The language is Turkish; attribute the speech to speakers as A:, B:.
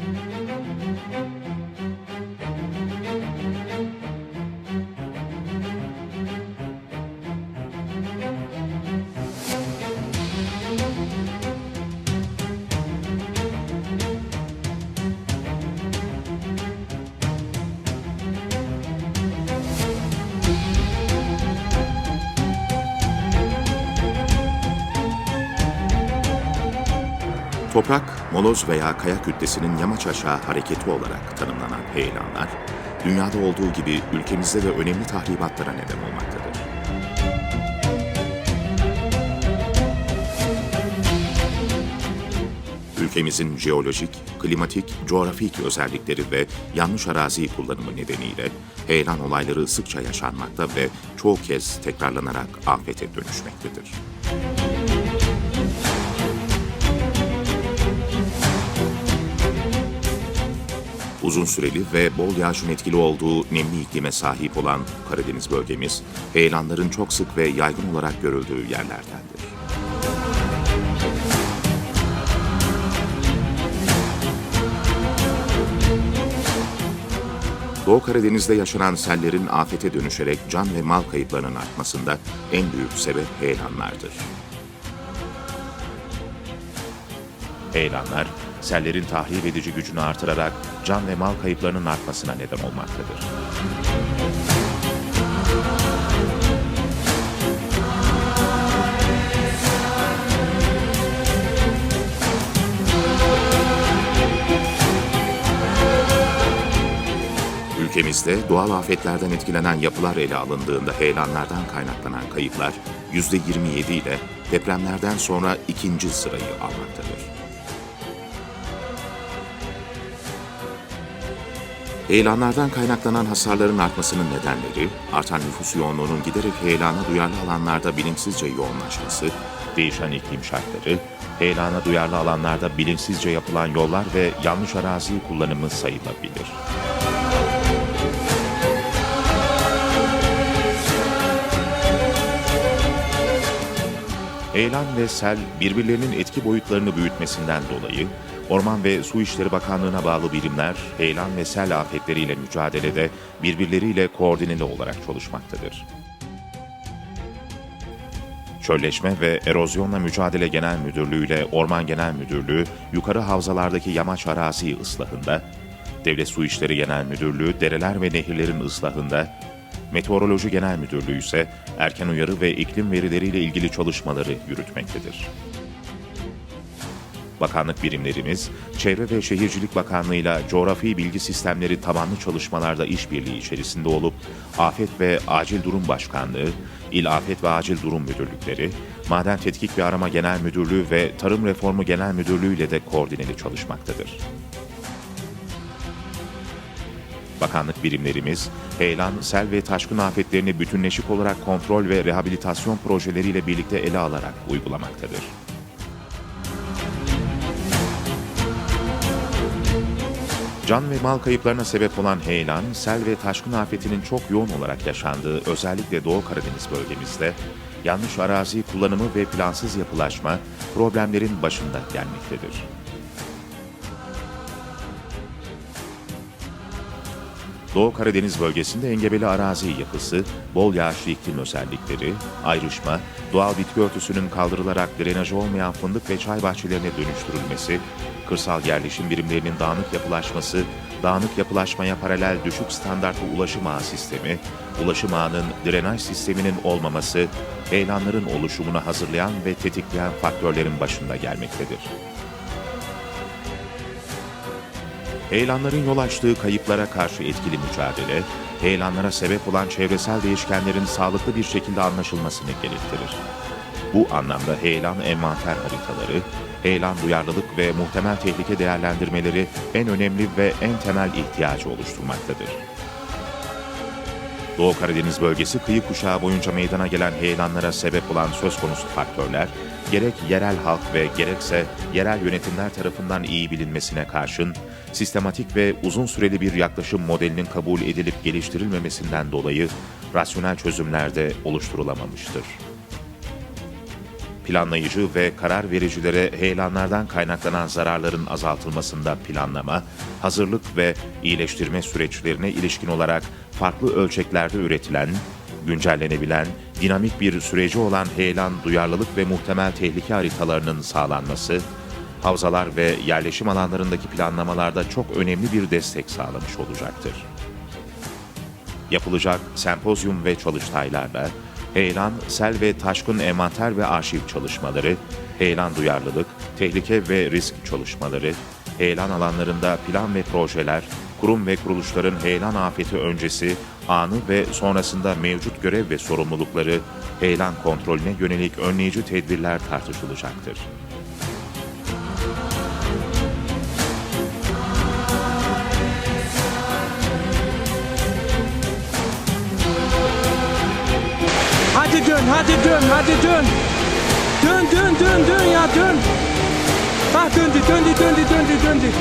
A: Thank you. Toprak, moloz veya kaya kütlesinin yamaç aşağı hareketi olarak tanımlanan heyelanlar, dünyada olduğu gibi ülkemizde de önemli tahribatlara neden olmaktadır. Ülkemizin jeolojik, klimatik, coğrafik özellikleri ve yanlış arazi kullanımı nedeniyle heyelan olayları sıkça yaşanmakta ve çoğu kez tekrarlanarak afete dönüşmektedir. Uzun süreli ve bol yağışın etkili olduğu nemli iklime sahip olan Karadeniz bölgemiz, heyelanların çok sık ve yaygın olarak görüldüğü yerlerdendir. Doğu Karadeniz'de yaşanan sellerin afete dönüşerek can ve mal kayıplarının artmasında en büyük sebep heyelanlardır. Heyelanlar, sellerin tahrip edici gücünü artırarak can ve mal kayıplarının artmasına neden olmaktadır. Ülkemizde doğal afetlerden etkilenen yapılar ele alındığında heyelanlardan kaynaklanan kayıplar %27 ile depremlerden sonra ikinci sırayı almaktadır. Heyelanlardan kaynaklanan hasarların artmasının nedenleri, artan nüfus yoğunluğunun giderek heyelana duyarlı alanlarda bilinçsizce yoğunlaşması, değişen iklim şartları, heyelana duyarlı alanlarda bilinçsizce yapılan yollar ve yanlış arazi kullanımı sayılabilir. Heyelan ve sel birbirlerinin etki boyutlarını büyütmesinden dolayı Orman ve Su İşleri Bakanlığı'na bağlı birimler heyelan ve sel afetleriyle mücadelede birbirleriyle koordineli olarak çalışmaktadır. Çölleşme ve Erozyonla Mücadele Genel Müdürlüğü ile Orman Genel Müdürlüğü yukarı havzalardaki yamaç arazi ıslahında, Devlet Su İşleri Genel Müdürlüğü dereler ve nehirlerin ıslahında, Meteoroloji Genel Müdürlüğü ise erken uyarı ve iklim verileriyle ilgili çalışmaları yürütmektedir. Bakanlık birimlerimiz, Çevre ve Şehircilik Bakanlığı'yla coğrafi bilgi sistemleri tabanlı çalışmalarda işbirliği içerisinde olup, Afet ve Acil Durum Başkanlığı, İl Afet ve Acil Durum Müdürlükleri, Maden Tetkik ve Arama Genel Müdürlüğü ve Tarım Reformu Genel Müdürlüğü ile de koordineli çalışmaktadır. Bakanlık birimlerimiz, heyelan, sel ve taşkın afetlerini bütünleşik olarak kontrol ve rehabilitasyon projeleriyle birlikte ele alarak uygulamaktadır. Can ve mal kayıplarına sebep olan heyelan, sel ve taşkın afetinin çok yoğun olarak yaşandığı özellikle Doğu Karadeniz bölgemizde yanlış arazi kullanımı ve plansız yapılaşma problemlerin başında gelmektedir. Doğu Karadeniz bölgesinde engebeli arazi yapısı, bol yağışlı iklim özellikleri, ayrışma, doğal bitki örtüsünün kaldırılarak drenajı olmayan fındık ve çay bahçelerine dönüştürülmesi, kırsal yerleşim birimlerinin dağınık yapılaşması, dağınık yapılaşmaya paralel düşük standartlı ulaşım ağı sistemi, ulaşım ağının drenaj sisteminin olmaması, heyelanların oluşumunu hazırlayan ve tetikleyen faktörlerin başında gelmektedir. Heyelanların yol açtığı kayıplara karşı etkili mücadele, heyelanlara sebep olan çevresel değişkenlerin sağlıklı bir şekilde anlaşılmasını gerektirir. Bu anlamda heyelan envanter haritaları, heyelan duyarlılık ve muhtemel tehlike değerlendirmeleri en önemli ve en temel ihtiyacı oluşturmaktadır. Doğu Karadeniz bölgesi kıyı kuşağı boyunca meydana gelen heyelanlara sebep olan söz konusu faktörler, gerek yerel halk ve gerekse yerel yönetimler tarafından iyi bilinmesine karşın, sistematik ve uzun süreli bir yaklaşım modelinin kabul edilip geliştirilmemesinden dolayı rasyonel çözümler de oluşturulamamıştır. Planlayıcı ve karar vericilere heyelanlardan kaynaklanan zararların azaltılmasında planlama, hazırlık ve iyileştirme süreçlerine ilişkin olarak farklı ölçeklerde üretilen, güncellenebilen, dinamik bir süreci olan heyelan duyarlılık ve muhtemel tehlike haritalarının sağlanması, havzalar ve yerleşim alanlarındaki planlamalarda çok önemli bir destek sağlamış olacaktır. Yapılacak sempozyum ve çalıştaylarda heyelan, sel ve taşkın envanter ve arşiv çalışmaları, heyelan duyarlılık, tehlike ve risk çalışmaları, heyelan alanlarında plan ve projeler, kurum ve kuruluşların heyelan afeti öncesi, anı ve sonrasında mevcut görev ve sorumlulukları, heyelan kontrolüne yönelik önleyici tedbirler tartışılacaktır.
B: Dön, hadi dön, hadi dön. Dön, dön, dön, dön ya dön. Ha döndü, döndü, döndü, döndü, döndü.